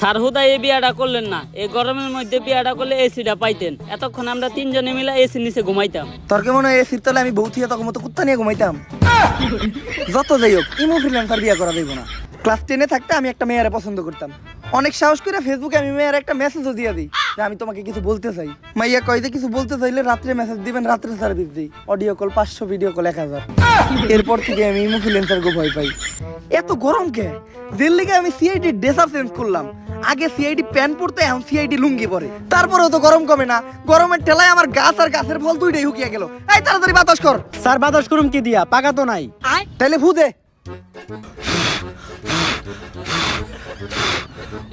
Sir হুদা, এই বিয়াটা করলেন না। এই গরমের মধ্যে বিয়াটা করলে এসিটা পাইতেন। এতক্ষণ আমরা তিনজনে মিলে এসি নিচে ঘুমাইতাম। তোর কি মনে হয় এসির তলে আমি বৌতি তখন মতো কুত্তা নিয়ে ঘুমাইতাম। যত যাই হোক, ইমো ফ্রিল্যান্সার বিয়া করা দেবো না। ক্লাস টেনে থাকতে আমি একটা মেয়ারে পছন্দ করতাম। অনেক সাহস করে ফেসবুকে আমি মেয়ারে একটা মেসেজও দিয়ে দিই। আমি তোমাকে কিছু বলতে চাই। মাইয়া কয় যে কিছু বলতে চাইলে রাত্রে মেসেজ দিবেন রাত্রে সার্ভিস দিই অডিও কল পাঁচশো ভিডিও কল এক হাজার। এরপর থেকে আমি গো ভয় পাই। এত গরম কে? জেল লিগে আমি সিআইডি ড্রেস আপ চেঞ্জ করলাম। আগে সিআইডি প্যান্ট পরতে এখন সিআইডি লুঙ্গি পরে। তারপরেও তো গরম কমে না। গরমের ঠেলায় আমার গাছ আর গাছের ফল দুইটাই হুকিয়ে গেল। এই তাড়াতাড়ি বাতাস কর। স্যার বাতাস করুম কি দিয়া? পাকা তো নাই। তাইলে ফু দে।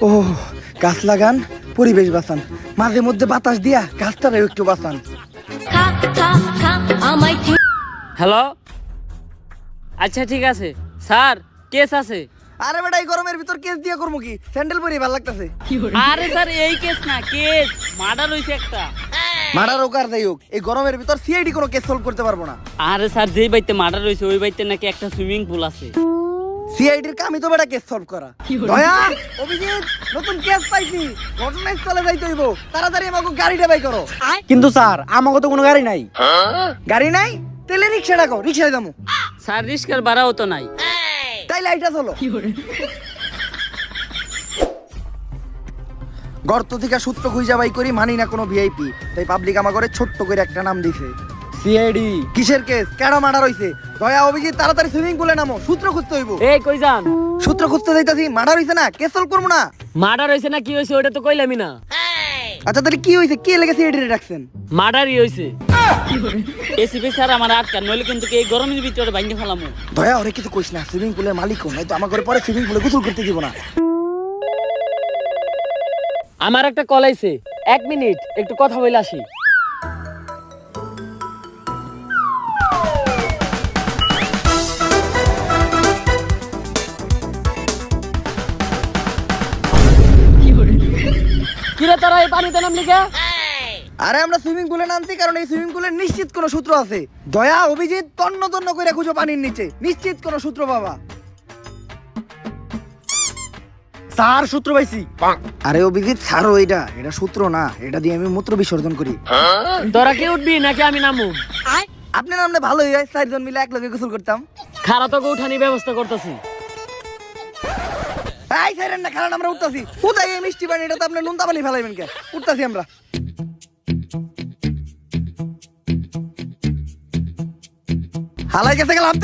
ও গাছ লাগান পরিবেশ বাঁচান। মাঝে মধ্যে বাতাস দিয়া গাছটারে একটু বাঁচান। হ্যালো? আচ্ছা ঠিক আছে। স্যার কেস আছে। আরে বেটা এই গরমের ভিতর কেস দিয়ে করব কি? স্যান্ডেল পরে ভালো লাগতেছে। আরে স্যার এই কেস না কেস। মার্ডার হইছে একটা। মারার ওকার যাই হোক এই গরমের ভিতর সিআইডি কোনো কেস সলভ করতে পারব না। আরে স্যার যেই বাইতে মার্ডার হইছে ওই বাইতে নাকি একটা সুইমিং পুল আছে। সিআইডির কামই তো বেটা কেস সলভ করা। দয়া অভিজিৎ নতুন কেস পাইছি। ঘটনাস্থলে যাইতে হইব। তাড়াতাড়ি আমাকে গাড়িটা বাই করো। কিন্তু স্যার আমাকে তো কোনো গাড়ি নাই। গাড়ি নাই? তেলে রিক্সা ডাকো রিক্সায় যাব স্যার রিস্কার ভাড়াও তো নাই। তাই লাইটা চলো। গর্ত থেকে সূত্র খুঁজা বাই করি মানি না কোনো ভিআইপি তাই পাবলিক আমার ঘরে ছোট্ট করে একটা নাম দিছে। সিআইডি। কিসের কেস? কেডা মার্ডার হইছে? দয়া অভিজিৎ তাড়াতাড়ি সুইমিং পুলে নামো সূত্র খুঁজতে হইব। এই কই যান? সূত্র খুঁজতে যাইতাছি মার্ডার হইছে না? কেস সলভ করব না? মার্ডার হইছে না কি হইছে ওটা তো কইলামই না। আচ্ছা তাহলে কি হইছে? কে রাখছেন? মার্ডারই হইছে। এসিপি স্যার আমার আটকান নইলে কিন্তু এই গরমের ভিতরে ভাঙ্গে ফেলামু? দয়া ওরে কিছু কইস না সুইমিং পুলের মালিক নয়তো আমার ঘরে পরে সুইমিং পুলে গোসল করতে দিব না। আমার একটা কল আইছে। এক মিনিট একটু কথা বলে আসি। তোরা এই পানিতে আরে আমরা সুইমিং পুলে নামছি কারণ এই সুইমিং পুলের নিশ্চিত কোনো সূত্র আছে। দয়া অভিজিৎ তন্ন তন্ন করে খুঁজো পানির নিচে। নিশ্চিত কোনো সূত্র বাবা স্যার সূত্র পাইছি। আরে অভিজিৎ ছাড়ো এটা। এটা সূত্র না। এটা দিয়ে আমি মূত্র বিসর্জন করি। তোরা কি উঠবি নাকি আমি নামু? আপনার নামলে ভালোই হয়। চারজন মিলে এক লগে গোসল করতাম। খারাপ তোকে উঠানি ব্যবস্থা করতেছি। এই সাইরেন না কারণ আমরা উঠতাছি। কোথায় এই মিষ্টি পানি এটা তো আপনি নুনতা পানি ফেলাইবেন কে? উঠতাছি আমরা। হালাই গেছে গেলাম